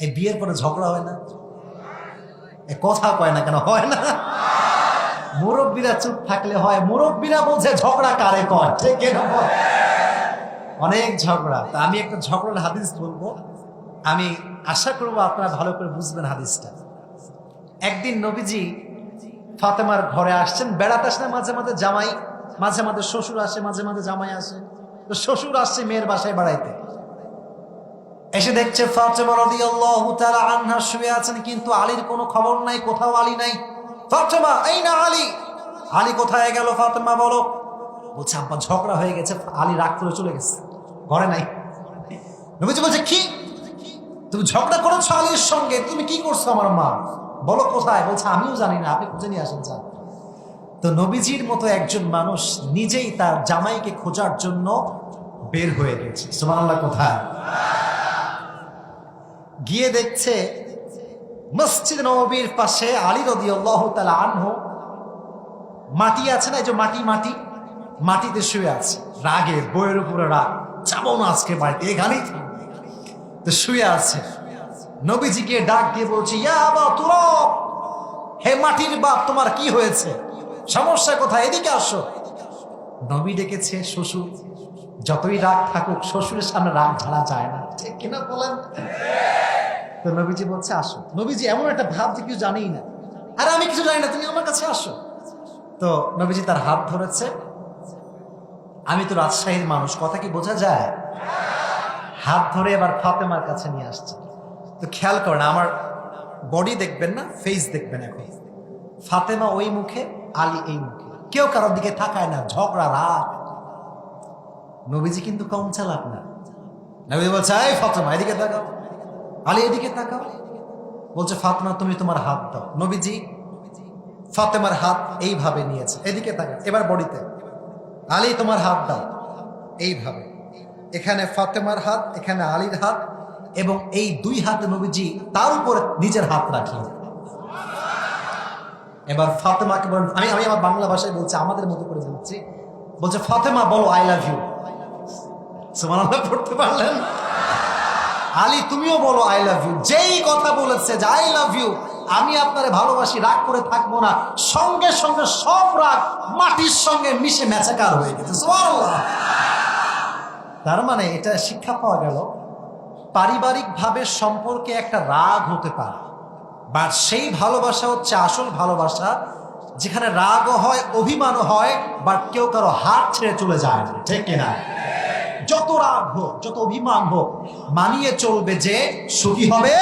এই বিয়ের পরে ঝগড়া হয় না? এ কথা কয় না কেন? হয় না। মুরব্বীরা চুপ থাকলে হয়। মুরব্বীরা বলছে, ঝগড়া কারে কয়? ঠিক অনেক ঝগড়া। তা আমি একটা ঝগড়ার হাদিস বলব। আমি আশা করব আপনারা ভালো করে বুঝবেন হাদিসটা। একদিন নবীজি ফাতেমার ঘরে আসছেন। বেড়াতে আসলে মাঝে মাঝে জামাই, মাঝে মাঝে শ্বশুর আসে, মাঝে মাঝে জামাই আসে। তো শ্বশুর আসছে মেয়ের বাসায় বেড়াইতে। এসে দেখছে ফাতেমা রাদিয়াল্লাহু তাআলা আনহা শুয়ে আছেন, কিন্তু আলীর কোনো খবর নাই, কোথাও আলী নাই। ফাতেমা, এই না আলী। আলী কোথায় গেল ফাতেমা, বলো। বলছে, আব্বা, ঝগড়া হয়ে গেছে, আলী রাগ করে চলে গেছে। ঘরে নাই। নবীজি বলছে, কি? তুমি ঝগড়া করেছ আলীর সঙ্গে? তুমি কি করছ আমার মা? বলো কোথায়? বলছে, আমিও জানি না, আপনি খুঁজে নিয়ে আসেন, যান। তো নবীজির মতো একজন মানুষ নিজেই তার জামাইকে খোঁজার জন্য বের হয়ে গেছে। সুবহানাল্লাহ, কোথায়? গিয়ে দেখছে মসজিদ নবীর পাশে আলী রদিয়াল্লাহু তাআলা আনহু মাটি আছে না, এই যে মাটি মাটি, মাটিতে শুয়ে আছে। রাগে বইয়ের উপরে রাগ। যাব না আজকে বাড়িতে এখানেই তো শুয়ে আছে। নবীজিকে ডাক দিয়ে বলছি হে মাটির বাপ, তোমার কি হয়েছে? সমস্যা কোথায়? এদিকে আসো। নবী ডেকেছে শ্বশুর। যতই রাগ থাকুক, শ্বশুরের সামনে রাগ ঝাড়া যায় না। ঠিক কিনা বলেন? তো নবীজি বলছে, আসো। নবীজি এমন একটা ভাব যে কিছু জানেই না। আরে, আমি কিছু জানি না, তুমি আমার কাছে আসো। তো নবীজি তার হাত ধরেছে। আমি তো রাজশাহীর মানুষ, কথা কি বোঝা যায়? হাত ধরে এবার ফাতেমার কাছে নিয়ে আসছে। তো খেয়াল করেন আমার বডি দেখবেন না ফেস দেখবেন এখন। ফাতেমা ওই মুখে, আলী এই মুখে। কেউ কারোর দিকে থাকায় না, ঝগড়া, রাগ। নবীজি কিন্তু কম চালাক না। নবীজি বলছে, এই ফাতেমা, এদিকে তাকাও। আলী এদিকে তাকাও। বলছে ফাতেমা তুমি তোমার হাত দাও। নবীজি ফাতেমার হাত এইভাবে নিয়েছে। এদিকে তাকা এবার বডিতে। আলী, তোমার হাত দাও। এইভাবে। এখানে ফাতেমার হাত, এখানে আলীর হাত, এবং এই দুই হাতে নবীজি তার উপরে নিজের হাত রাখলেন এবার ফাতেমাকে বলেন, আমি আমি আমার বাংলা ভাষায় বলছি, আমাদের মতো করে বলছি। বলছে, ফাতেমা, বলো আই লাভ ইউ সুবহানাল্লাহ, পড়তে পারলেন? আলী, তুমিও বলো আই লাভ ইউ যেই কথা বলেছে যে আই লাভ ইউ আমি আপনারে ভালোবাসি, রাগ করে থাকব না। সঙ্গে সঙ্গে সব রাগ মাটির সঙ্গে মিশে মেচাকার হয়ে গেছে। তার মানে এটা শিক্ষা পাওয়া গেল, পারিবারিকভাবে সম্পর্কে একটা রাগ হতে পারে। বাট সেই ভালোবাসা হচ্ছে আসল ভালোবাসা, যেখানে রাগও হয়, অভিমানও হয়, বাট কেউ কারও হাত ছেড়ে চলে যায় না। ঠিক কিনা? রাগ হোক যত অভিমান হোক মানিয়ে চলবে যে সুখী হবে।